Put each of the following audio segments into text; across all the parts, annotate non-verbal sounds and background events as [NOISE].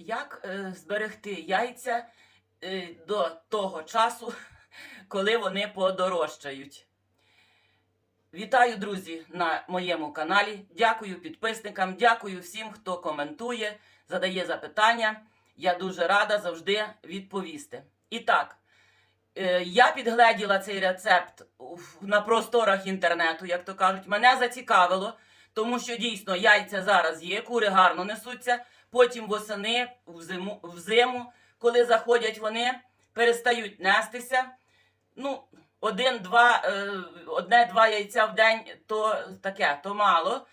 Як е, зберегти яйця е, до того часу, [LAUGHS] коли вони подорожчають? Вітаю, друзі, на моєму каналі. Дякую підписникам, дякую всім, хто коментує, задає запитання. Я дуже рада завжди відповісти. І так, е, я підгледіла цей рецепт на просторах інтернету, як то кажуть. Мене зацікавило, тому що дійсно яйця зараз є, кури гарно несуться. Потім восени, взиму, взиму, коли заходять вони, перестають нестися. Ну, один-два, е, одне-два яйця в день то таке, то мало.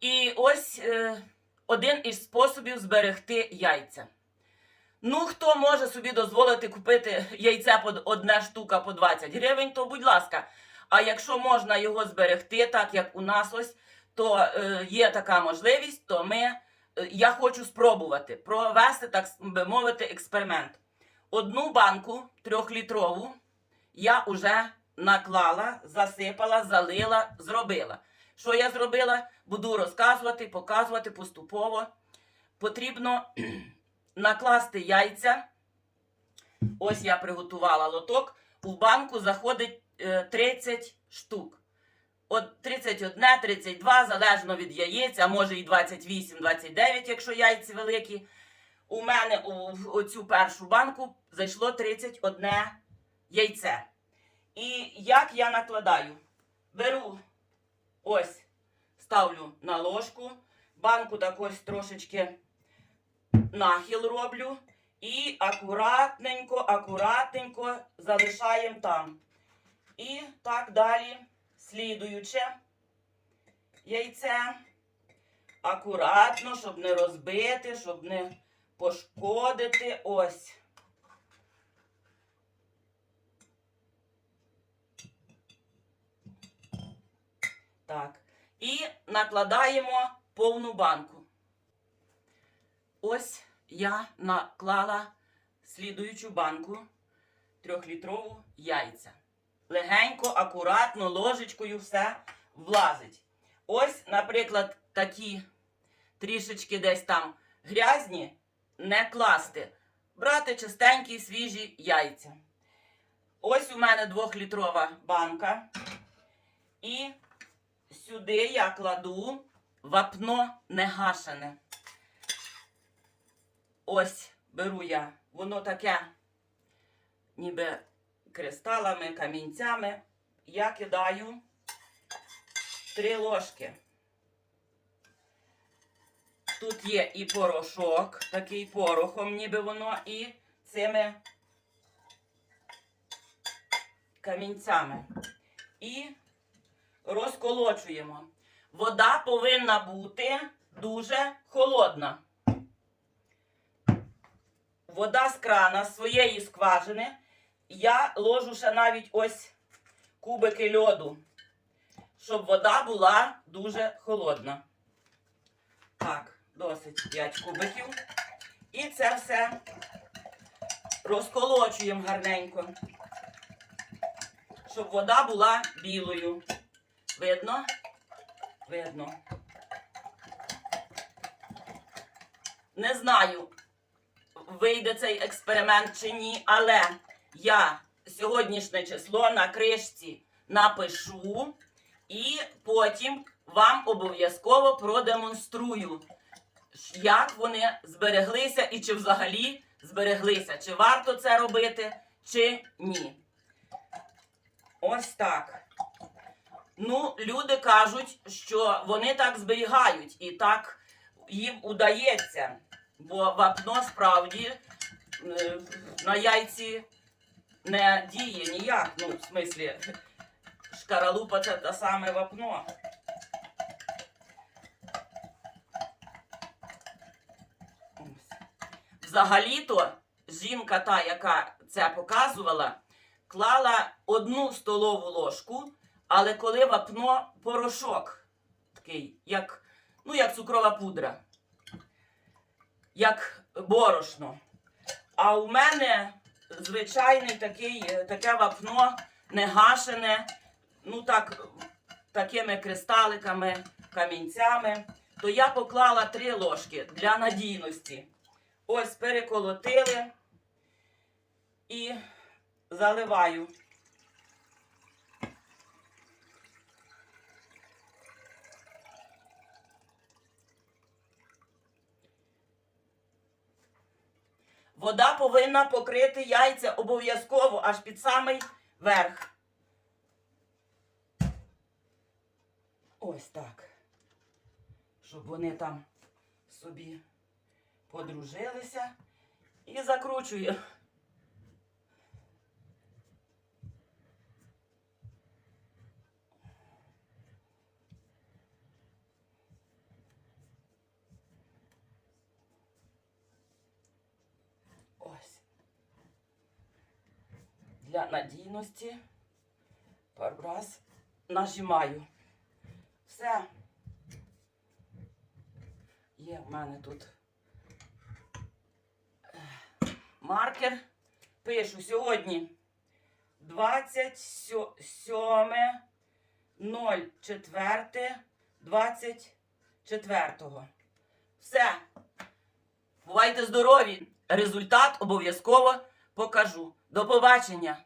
І ось е, один із способів зберегти яйця. Ну, хто може собі дозволити купити яйце по одне штука по 20 гривень, то будь ласка. А якщо можна його зберегти, так як у нас ось, то е, є така можливість, то ми, я хочу спробувати провести, так би мовити, експеримент. Одну банку трьохлітрову я вже наклала, засипала, залила, зробила. Що я зробила? Буду розказувати, показувати поступово. Потрібно [CLEARS THROAT] накласти яйця. Ось я приготувала лоток. У банку заходить е, 30 штук. От 31, 32, залежно від яєць, а може і 28, 29, якщо яйці великі. У мене у в оцю першу банку зайшло 31 яйце. І як я накладаю? Беру ось, ставлю на ложку, банку так ось трошечки нахил роблю. І акуратненько, акуратненько залишаємо там. І так далі, слідуюче яйце. Акуратно, щоб не розбити, щоб не пошкодити. Ось. Так. І накладаємо повну банку. Ось я наклала слідуючу банку трьохлітрову яйця. Легенько, акуратно, ложечкою все влазить. Ось, наприклад, такі трішечки десь там грязні, не класти. Брати чистенькі свіжі яйця. Ось у мене двохлітрова банка. І сюди я кладу вапно негашене. Ось беру я, воно таке, ніби кристалами, камінцями. Я кидаю три ложки. Тут є і порошок, такий порохом, ніби воно, і цими камінцями. І розколочуємо. Вода повинна бути дуже холодна. Вода з крана своєї скважини. Я ложу ще навіть ось кубики льоду, щоб вода була дуже холодна. Так, досить 5 кубиків. І це все розколочуємо гарненько, щоб вода була білою. Видно? Видно. Не знаю, вийде цей експеримент чи ні, але я сьогоднішнє число на кришці напишу і потім вам обов'язково продемонструю, як вони збереглися і чи взагалі збереглися, чи варто це робити, чи ні. Ось так. Ну, люди кажуть, що вони так зберігають і так їм удається. Бо вапно справді е, на яйці не діє ніяк. Ну, в смислі, шкаралупа це те саме вапно. Взагалі-то жінка, та, яка це показувала, клала одну столову ложку, але коли вапно порошок такий, як, ну, як цукрова пудра, як борошно. А у мене звичайний такий, е, таке вапно негашене, ну так, такими кристаликами, камінцями, то я поклала три ложки для надійності. Ось переколотили і заливаю. Вода повинна покрити яйця обов'язково аж під самий верх. Ось так. Щоб вони там собі подружилися. І закручую. Ось. Для надійності пару раз нажимаю. Все. Є в мене тут е, маркер. Пишу сьогодні 27.04 24. Все. Бувайте здорові! Результат обов'язково покажу. До побачення!